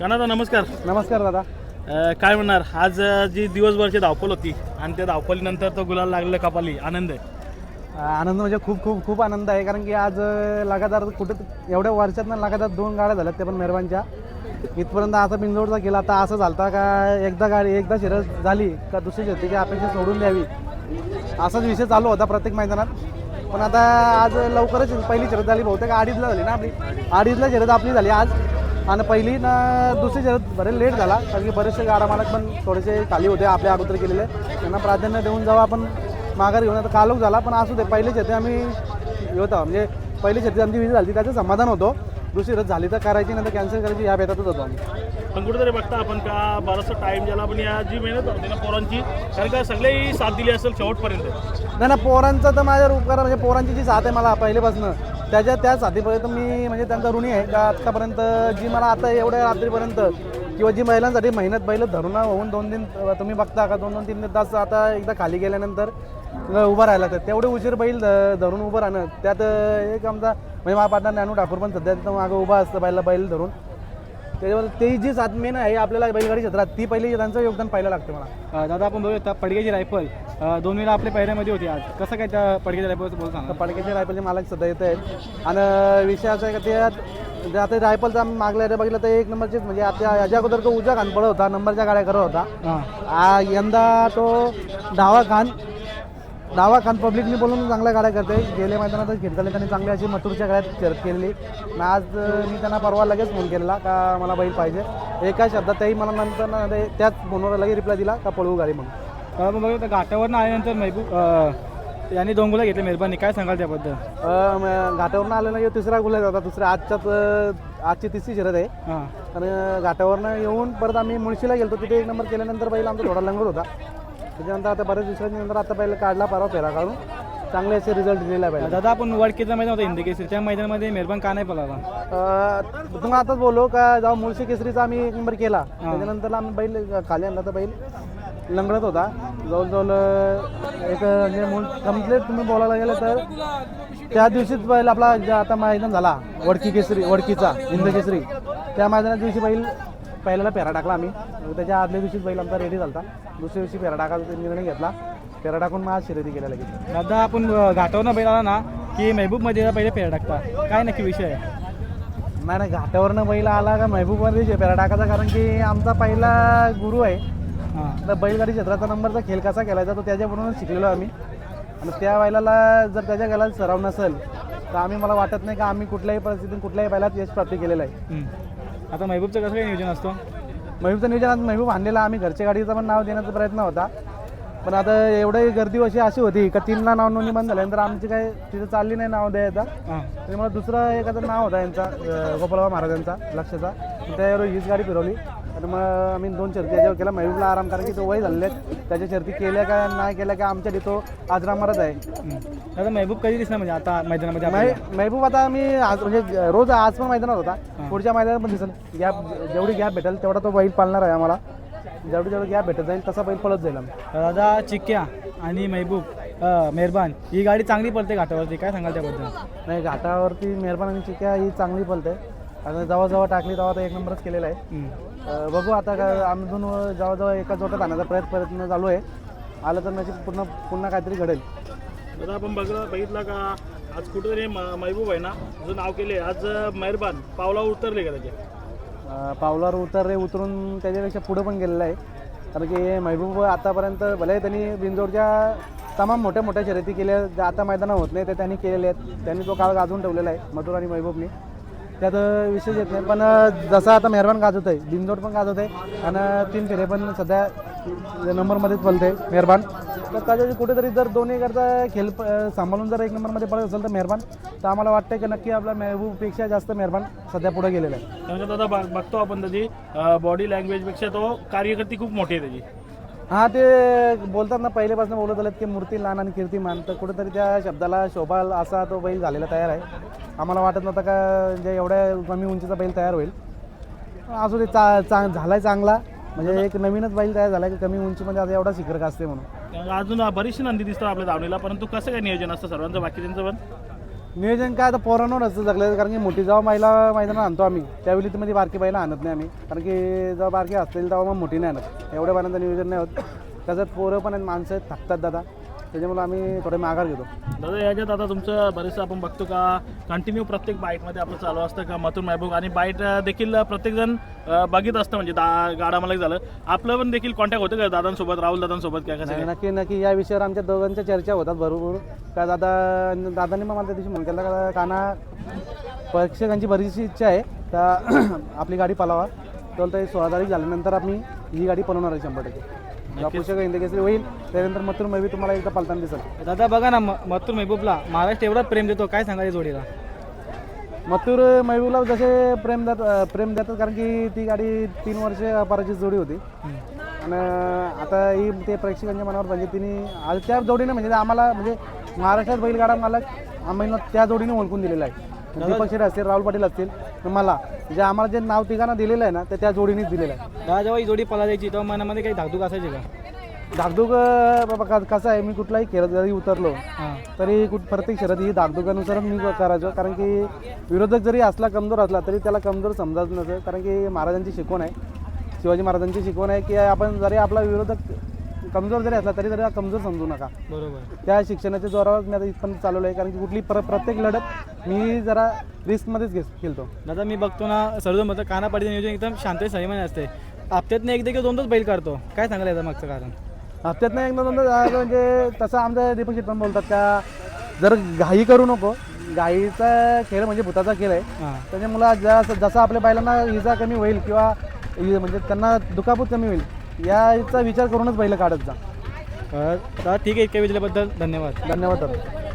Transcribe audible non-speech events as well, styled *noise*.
Canada नमस्कार. नमस्कार दादा. अ, काय म्हणणार? आज अ, जी दिवसभरची धावपल होती आणि त्या धावपलीनंतर तो गुलाल लागलं कपाली आनंद आहे. आनंद म्हणजे खूप खूप खूप आनंद आहे. कारण की आज अं, लगातार कुठे एवढ्या वर्षातनं लगातार दोन गाड्या झाल्यात ते पण मेहरबानच्या. इथपर्यंत आता बिंजोडचा केला. आता असं झालता का एकदा गाडी एकदा शर्यत झाली का दुसरी शर्यतीची अपेक्षा सोडून द्यावी? असाच विषय चालू होता प्रत्येक मैदानात. पण आता आज लवकरच पहिली शर्यत झाली. बहुतेक अडीचला झाली ना आपली? अडीचला शर्यत आपली झाली आज. आणि पहिली ना दुसरी शर्यत बरेच लेट झाला कारण की बरेचसे गाडा मालक पण थोडेसे खाली होते आपल्या अगोदर केलेले. त्यांना प्राधान्य देऊन जेव्हा आपण माघार घेऊन आता कालोख झाला पण असू दे पहिले शेती आम्ही होता म्हणजे पहिली शेती आमची विजय झाली त्याचं समाधान होतो. दुसरी रथ झाली तर करायची नाही तर कॅन्सल करायची ह्या बेतातच होतो आम्ही. पण कुठेतरी बघता आपण का बराचसा टाईम ज्याला पण या जी मेहनत होती ना पोरांची कारण का सगळेही साथ दिली असेल शेवटपर्यंत. नाही ना पोरांचा तर माझ्यावर उपकार म्हणजे पोरांची जी साथ आहे मला पहिलेपासून. त्याच्या त्याच साथीपर्यंत मी म्हणजे त्यांचा ऋणी आहे. का आत्तापर्यंत जी मला आता एवढ्या रात्रीपर्यंत किंवा जी महिलांसाठी मेहनत पहिलं धरून होऊन दोन तीन तुम्ही बघता का दोन दोन तीन तास आता एकदा खाली गेल्यानंतर उभं राहिला तर तेवढे उशीर बैल धरून उभं राहणं. त्यात एक आमचा म्हणजे माझा ज्ञानू ठाकूर पण सध्या तिथं मागं उभा असतं बैला बैल धरून. त्याच्यावर ते जी साथ मेन आहे आपल्याला बैलगाडी क्षेत्रात ती पहिली त्यांचं योगदान पाहायला लागतं मला. अ, दादा आपण बघूया पडग्याची रायफल. अ, दोन वेळा आपल्या पहिऱ्यामध्ये होती आज. कसं काय त्या पडग्याच्या रायफलचं बोल सांगा आता पडक्याचे रायफलचे मालक सध्या येत आहेत. आणि विषय असा आहे का ते जे आता रायफलचा मागल्या बघितलं तर एक नंबरचेच म्हणजे आता याच्या अगोदर तो उजा खान पडत होता नंबरच्या गाड्या करत होता. हां. आ, यंदा तो डावा खान डावा खान पब्लिकनी बोलून चांगल्या गाड्या करते. गेल्या मैदानात खिडकाले त्यांनी चांगली अशी मथुरच्या गाड्यात शर्यत केलेली. आणि आज मी त्यांना परवा लगेच फोन केलेला का मला बैल पाहिजे. एका शब्दात त्याही मला नंतर त्याच फोनवर लगेच रिप्लाय दिला का पळवू गाडी म्हणून. मग घाटावरनं आल्यानंतर महबूब यांनी दोन गुला घेतले मेहरबानी. काय सांगाल त्याबद्दल? घाटावरनं आलेला की तिसरा गुलाब होता दुसऱ्या आजच्यात अं, आजची तिसरी शर्यत आहे. आणि घाटावरनं येऊन परत आम्ही मुळशीला गेलो तिथे एक नंबर केल्यानंतर बैल आमचा थोडा लंगर होता. त्याच्यानंतर आता बऱ्याच दिवसांनंतर आता बैल काढला परवा फेरा काढून. चांगले असे रिझल्ट दिलेला बैल दादा आपण वडकेचं मैदान होतं हिंदी केसरी. त्या मैदानामध्ये मेहरबान का नाही पळाला? तुम्हाला आताच बोललो का जेव्हा मुळशी केसरीचा आम्ही एक नंबर केला त्याच्यानंतर आम्ही बैल खाली आणला तर बैल लंगडत होता. जवळजवळ एक म्हणजे मूळ कंप्लीट तुम्ही बोलायला गेलं तर त्या दिवशीच बैल आपला जे आता मैदान झाला वडकी केसरी वडकीचा हिंद केसरी. त्या मैदानाच्या दिवशी बैल पहिल्याला फेरा टाकला आम्ही. त्याच्या आदल्या दिवशीच बैल आमचा रेडी झाला दुसऱ्या दिवशी फेरा टाकायचा निर्णय घेतला. फेरा टाकून मग आज शर्यती केल्या लगेच. दादा आपण घाटावरनं बैल आला ना की महबूबमध्ये पहिले फेर टाकता. काय नक्की विषय आहे? नाही नाही घाटावरनं बैल आला का महबूबमध्ये फेरा टाकायचा? कारण की आमचा पहिला गुरु आहे. तर बैलगाडी क्षेत्राचा नंबरचा खेळ कसा खेळायचा तो त्याच्याकडूनच शिकलेलो आम्ही. आणि त्या बैलाला जर त्याच्या गाला सराव नसेल तर आम्ही मला वाटत नाही का आम्ही कुठल्याही परिस्थितीत कुठल्याही बैलात यश प्राप्ती केलेलं आहे. आता महबूबचं कसं काय नियोजन असतो? महबूबचं नियोजन आज महबूब आणलेला आम्ही घरच्या गाडीचं पण नाव देण्याचा प्रयत्न होता. पण आता एवढी गर्दी अशी अशी होती का तीनला नाव नोंदणी बंद झाल्यानंतर आमची काय तिथं चालली नाही नाव द्यायचा हां. त्यामुळे दुसरा एखादं नाव होता यांचा गोपाळबा महाराजांचा लक्षाचा. त्यावर हीच गाडी फिरवली. आणि मग आम्ही दोन शर्ती याच्यावर केला महबूबला आराम कारण की तो वय झालेले त्याच्या शर्ती केल्या का नाही केल्या का आमच्या तो आजरामारच आहे. दादा महबूब कधी दिसणार म्हणजे आता मैदानामध्ये महबूब आता मी आज म्हणजे रोज आज पण मैदानात होता. पुढच्या मैदानात पण दिसेल. गॅप जेवढी गॅप भेटेल तेवढा तो बैल पाळणार आहे आम्हाला. जेवढी जेवढी गॅप भेटत जाईल तसा बैल पळत जाईल आम्ही दादा चिक्क्या आणि महबूब मेहरबान ही गाडी चांगली पडते घाटावरती. काय सांगाल त्याबद्दल? नाही घाटावरती मेहरबान आणि चिक्या ही चांगली पळते. आणि जेव्हा टाकली तेव्हा आता एक नंबरच केलेला आहे. अं, बघू आता काय आमधून जेव्हा जेव्हा एका जोटात आणण्याचा प्रयत्न प्रयत्न चालू आहे. आलं तर नशीब पूर्ण पुन्हा काहीतरी घडेल. दादा आपण बघ बघितलं का आज कुठेतरी म- महबूब आहे ना जो नाव केले आज मेहरबान पावलावर उतरले का त्याचे? पावलावर उतरले उतरून त्याच्यापेक्षा पुढं पण गेलेलं आहे. कारण की महबूब आतापर्यंत भले त्यांनी बिंजोडच्या तमाम मोठ्या मोठ्या शर्यती केल्या ज्या आता मैदानात होत नाही ते त्यांनी केलेले आहेत. त्यांनी तो काळ गाजवून ठेवलेला आहे मधुर आणि महबूबनी. त्यात विशेष येत नाही पण जसं आता मेहरबान गाजवत आहे बिंजोड पण गाजवत आहे आणि तीन फेरे पण सध्या नंबरमध्येच पळते मेहरबान. तर त्याच्या कुठेतरी जर दोन्ही करता खेळ सांभाळून जर एक नंबरमध्ये पळत असेल तर मेहरबान. तर आम्हाला वाटतं की नक्की आपला महबूबपेक्षा जास्त मेहरबान सध्या पुढे गेलेला आहे. का दादा बघ- बघतो आपण त्याची बॉडी लँग्वेजपेक्षा तो कार्यकर्ती खूप मोठी आहे त्याची. हा ते बोलतात ना पहिल्यापासून बोलत आलेत की मूर्ती लहान आणि कीर्तिमान. तर कुठेतरी त्या शब्दाला शोभाल असा तो बैल झालेला तयार आहे. आम्हाला वाटत नव्हतं का म्हणजे एवढ्या कमी उंचीचा बैल तयार होईल. असू दे चा चांग झालाय चांगला. म्हणजे एक नवीनच बैल तयार झाला की कमी उंचीमध्ये आता एवढा शिखर असते म्हणून. अजून बरीचशी नंदी दिसतात आपल्या धावणीला परंतु कसं काय नियोजन असतं सर्वांचं बाकीच्यांचं पण? नियोजन काय आता पोरांवर असतं जगलं कारण की मोठी जेव्हा महिला मैदानात आणतो आम्ही त्यावेळी ती मध्ये बारकी बैला आणत नाही आम्ही. कारण की जेव्हा बारकी असतील तेव्हा मग मोठी नाही आणत. एवढ्या पर्यंत नियोजन नाही होत. त्याच्यात पोरं पण आहेत माणसं आहेत थकतात दादा. त्याच्यामुळे आम्ही थोडे माघार घेतो. दादा याच्यात आता तुमचं बरेचसं आपण बघतो का कंटिन्यू प्रत्येक बाईटमध्ये आपलं चालू असतं का मथुर महबूब आणि बाईट देखील प्रत्येकजण बघित असतं म्हणजे दा गाडा मला झालं. आपलं पण देखील कॉन्टॅक्ट होतं का दादांसोबत राहुल दादांसोबत काय कसं? नक्की नक्की. या विषयावर आमच्या दोघांच्या चर्चा होतात भरपूर. का दादा दादांनी मग मला त्या दिवशी म्हणून केला का काना प्रेक्षकांची बरीचशी इच्छा आहे. का *clears throat* आपली गाडी पलावा. तर ते सोळा तारीख झाल्यानंतर आम्ही ही गाडी पळवणार आहे शंभर टक्के. पुस्तक इंदकेसरी होईल त्यानंतर मथुर मैबी तुम्हाला एकदा पलताना दिसेल. दादा बघा ना म- मथुर महबूबला महाराष्ट्र एवढा प्रेम देतो काय सांगायचं जोडीला? मथुर महबूबला जसे प्रेम देत प्रेम देतात कारण की ती गाडी तीन वर्ष अपराजित जोडी होती. आणि आता ही ते प्रेक्षकांच्या मनावर म्हणजे तिने आज त्या जोडीने म्हणजे आम्हाला म्हणजे महाराष्ट्रात बैलगाडा मालक आम्हाला त्या जोडीने ओळखून दिलेला आहे. दीपक असतील राहुल पाटील असतील तर मला. जे आम्हाला जे नाव तिघांना दिलेलं आहे ना ते त्या जोडीनेच दिलेलं आहे. दादा जेव्हा ही जोडी पला जायची तेव्हा मनामध्ये काही धाकधूक असायची का? धाकधूक अं, बाबा का- कसं आहे मी कुठलाही खेळत जरी उतरलो हां. तरी कुठ प्रत्येक शर्यत ही धाकधुकानुसारच मी करायचो. कारण की विरोधक जरी असला कमजोर असला तरी त्याला कमजोर समजायचं नसतं. कारण की महाराजांची शिकवण आहे. शिवाजी महाराजांची शिकवण आहे की आपण जरी आपला विरोधक कमजोर जरी असला तरी त्याला कमजोर समजू नका. बरोबर. त्या शिक्षणाच्या जोरावर मी आता इथपर्यंत चालवलं आहे कारण की कुठली प्र प्रत्येक लढत मी जरा रिस्कमध्येच घेस खेळतो. दादा मी बघतो ना सर्वजण म्हणतो कानापाडीचं नियोजन एकदम शांत संयमाने असते. हप्त्यातनं एकदा किंवा दोनदाच बैल काढतो. काय सांगायला याचं मागचं कारण? हप्त्यातनं एकदा दोनदा जायचं म्हणजे तसं आमचं दीपक शेट पण बोलतात का जर घाई करू नको घाईचा खेळ म्हणजे भूताचा खेळ आहे. हां. त्याच्यामुळं जसं जसं आपल्या बैलांना इजा कमी होईल किंवा इ- म्हणजे त्यांना दुखापत कमी होईल याचा विचार करूनच बैल काढत जा. दादा ठीक आहे इतक्या विचारल्याबद्दल धन्यवाद. धन्यवाद दादा.